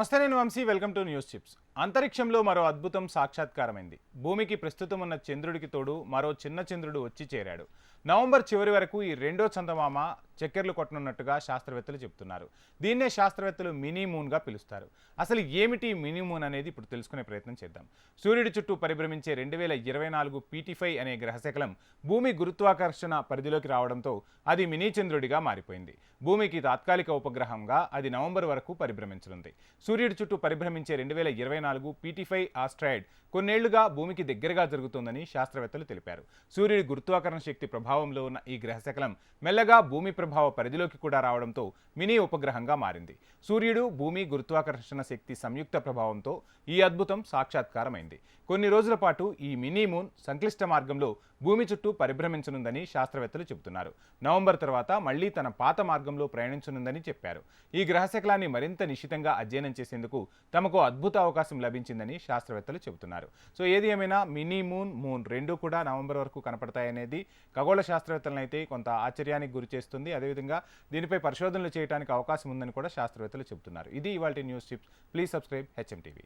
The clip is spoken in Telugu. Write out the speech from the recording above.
నమస్తే నేను Vamsi welcome to news chips. అంతరిక్షంలో మరో అద్భుతం సాక్షాత్కారమైంది. భూమికి ప్రస్తుతం ఉన్న చంద్రుడికి తోడు మరో చిన్న చంద్రుడు వచ్చి చేరాడు. నవంబర్ చివరి వరకు ఈ రెండో చందమామ చక్కెర్లు కొట్టనున్నట్టుగా శాస్త్రవేత్తలు చెబుతున్నారు. దీన్నే శాస్త్రవేత్తలు మినీ మూన్గా పిలుస్తారు. అసలు ఏమిటి మినీ మూన్ అనేది ఇప్పుడు తెలుసుకునే ప్రయత్నం చేద్దాం. సూర్యుడి చుట్టూ పరిభ్రమించే రెండు వేల ఇరవై నాలుగు పీటీఫై అనే గ్రహశకలం భూమి గురుత్వాకర్షణ పరిధిలోకి రావడంతో అది మినీ చంద్రుడిగా మారిపోయింది. భూమికి తాత్కాలిక ఉపగ్రహంగా అది నవంబర్ వరకు పరిభ్రమించనుంది. సూర్యుడి చుట్టూ పరిభ్రమించే రెండు వేల ఇరవై నాలుగు పీటీఫై ఆస్ట్రాయిడ్ కొన్నేళ్ళుగా భూమికి దగ్గరగా జరుగుతోందని శాస్త్రవేత్తలు తెలిపారు. సూర్యుడి గురుత్వాకర్షణ శక్తి ప్రభావంలో ఉన్న ఈ గ్రహశకలం మెల్లగా భూమి ప్రభావ పరిధిలోకి కూడా రావడంతో మినీ ఉపగ్రహంగా మారింది. సూర్యుడు భూమి గురుత్వాకర్షణ శక్తి సంయుక్త ప్రభావంతో ఈ అద్భుతం సాక్షాత్కారమైంది. కొన్ని రోజుల పాటు ఈ మినీ మూన్ సంక్లిష్ట మార్గంలో భూమి చుట్టూ పరిభ్రమించనుందని శాస్త్రవేత్తలు చెబుతున్నారు. నవంబర్ తర్వాత మళ్ళీ తన పాత మార్గంలో ప్రయాణించనుందని చెప్పారు. ఈ గ్రహశకలాన్ని మరింత నిశితంగా అధ్యయనం చేసేందుకు తమకు అద్భుత అవకాశం లభించిందని శాస్త్రవేత్తలు చెబుతున్నారు. సో ఏది ఏమైనా మినీ మూన్ మూన్ రెండు కూడా నవంబర్ వరకు కనపడతాయనేది ఖగోళ శాస్త్రవేత్తలను అయితే కొంత ఆశ్చర్యానికి గురి చేస్తుంది. అదేవిధంగా దీనిపై పరిశోధనలు చేయడానికి అవకాశం ఉందని కూడా శాస్త్రవేత్తలు చెబుతున్నారు. ఇది ఇవాళ news chips please subscribe HM TV.